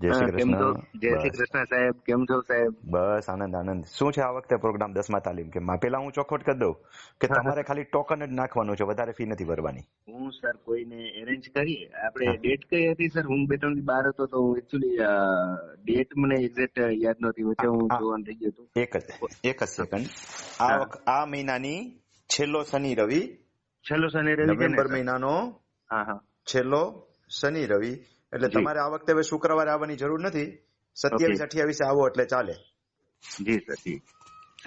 જય શ્રી હા, કૃષ્ણ. જય શ્રી કૃષ્ણ સાહેબ કેમ છો સાહેબ? બસ આનંદ આનંદ. શું છે આ વખતે પ્રોગ્રામ દસમા તાલીમ? કે પેલા હું ચોખવટ કરી દઉં? કે હા, હા. તમારે ખાલી ટોકન જ નાખવાનું છે વધારે ફી નથી ભરવાની. હું સર કોઈને એરેન્જ કરીએ? આપણે હા. ડેટ કઈ હતી સર હું બે ત્રણ બહાર હતો તો એકચ્યુઅલી ડેટ મને એક્ઝેક્ટ યાદ નહોતી. વચ્ચે હું જોવાનું રહી ગયો હતું. એક જ એક જ સેકન્ડ આ હા. આ મહિનાની છેલ્લો શનિ રવિ. છેલ્લો શનિ રવિ નવેમ્બર મહિનાનો હા હા. છેલ્લો શનિ રવિ. એટલે તમારે આ વખતે હવે શુક્રવારે આવવાની જરૂર નથી. સત્યાવીસ અઠ્યાવીસે આવો એટલે ચાલે. જી સર જી.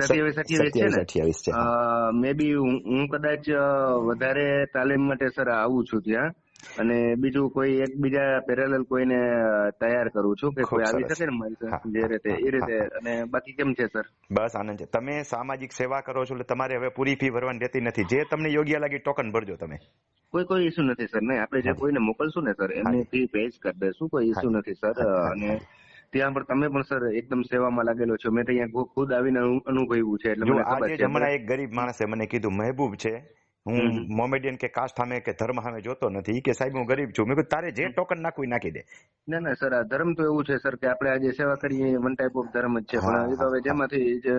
સત્યાવીસ અઠ્યાવીસ છે ને. મે બી હું. કદાચ વધારે તાલીમ માટે સર આવું છું ત્યાં. અને બીજું કોઈ એકબીજા પેરેલલ કોઈને તૈયાર કરું છું કે કોઈ આવી શકે ને જે રીતે એ રીતે. અને બાકી કેમ છે સર? બસ આનંદ છે. તમે સામાજિક સેવા કરો છો એટલે તમારે હવે પૂરી ફી ભરવાની રહેતી નથી. જે તમને યોગ્ય લાગે ટોકન ભરજો તમે. કોઈ કોઈ ઇસ્યુ નથી સર. નહીં આપણે જે કોઈને મોકલશું ને સર એમની ફી પેજ કરી દેશું કોઈ ઇસ્યુ નથી સર. અને ત્યાં પણ તમે પણ સર એકદમ સેવામાં લાગેલો છો. મેં તો અહીંયા ખુદ આવીને અનુભવ્યું છે એટલે મને ખબર આજે છે હમણાં એક ગરીબ માણસે મને કીધું મહેબૂબ છે હું મોમેડિયન કે કાસ્ટ સામે કે ધર્મ સામે જોતો નથી. કે સાહેબ હું ગરીબ છું. મેં કીધું તારે જે ટોકન નાખવું નાખી દે. ના ના સર આ ધર્મ તો એવું છે સર કે આપણે આજે સેવા કરીએ વન ટાઈપ ઓફ ધર્મ જ છે. પણ એ તો હવે જેમાંથી જે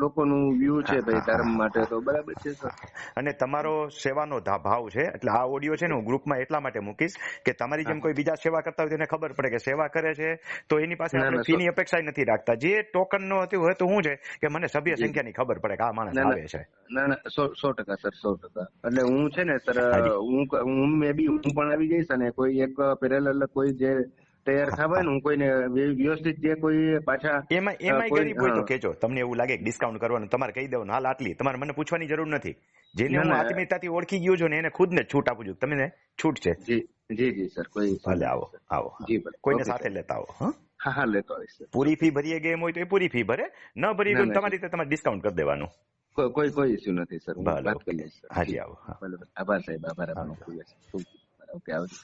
લોકોનું વ્યૂ છે ભાઈ ધર્મ માટે તો. બરાબર છે સર. અને તમારો સેવાનો ભાવ છે એટલે આ ઓડિયો છે ને હું ગ્રુપમાં એટલા માટે મૂકીશ કે તમારી જેમ કોઈ બીજા સેવા કરતા હોય તેને ખબર પડે કે સેવા કરે છે તો એની પાસે આપણે ફીની અપેક્ષા નથી રાખતા. જે ટોકન નો હતું હોય તો શું છે કે મને સભ્ય. સંખ્યાની ખબર પડે કે આ માણસ. આવે છે. ના ના સો ટકા સર સો ટકા. એટલે હું છે ને સર હું હું મે બી હું પણ આવી જઈશ અને કોઈ એક પેરેલલ કોઈ જે તૈયાર થવા હોય ને હું કોઈને વ્યવસ્થિત જે કોઈ પાછા એમાં એમાં ગરીબ હોય તો કેજો તમને એવું લાગે કે ડિસ્કાઉન્ટ કરવાનું તમારે કહી દેવાનું હાલ આટલી તમારે મને પૂછવાની જરૂર નથી જેને હું. આત્મીયતાથી ઓળખી ગયો છું ને એને ખુદ ને છૂટ આપું છું તમને છૂટ છે જી જી જી સર કોઈ ભલે આવો આવો જી ભલે કોઈને સાથે લેતા આવો હા હા હા લેતો આવીશ પૂરી ફી ભરીએ ગેમ એમ હોય તો એ પૂરી ફી ભરે ન ભરી ના, તમારી રીતે તમારે ડિસ્કાઉન્ટ કરી દેવાનું કોઈ કોઈ ઇસ્યુ નથી સર વાત કરી હાજી, આવો, ભલે. આભાર સાહેબ આભાર આપનો ઓકે આવજો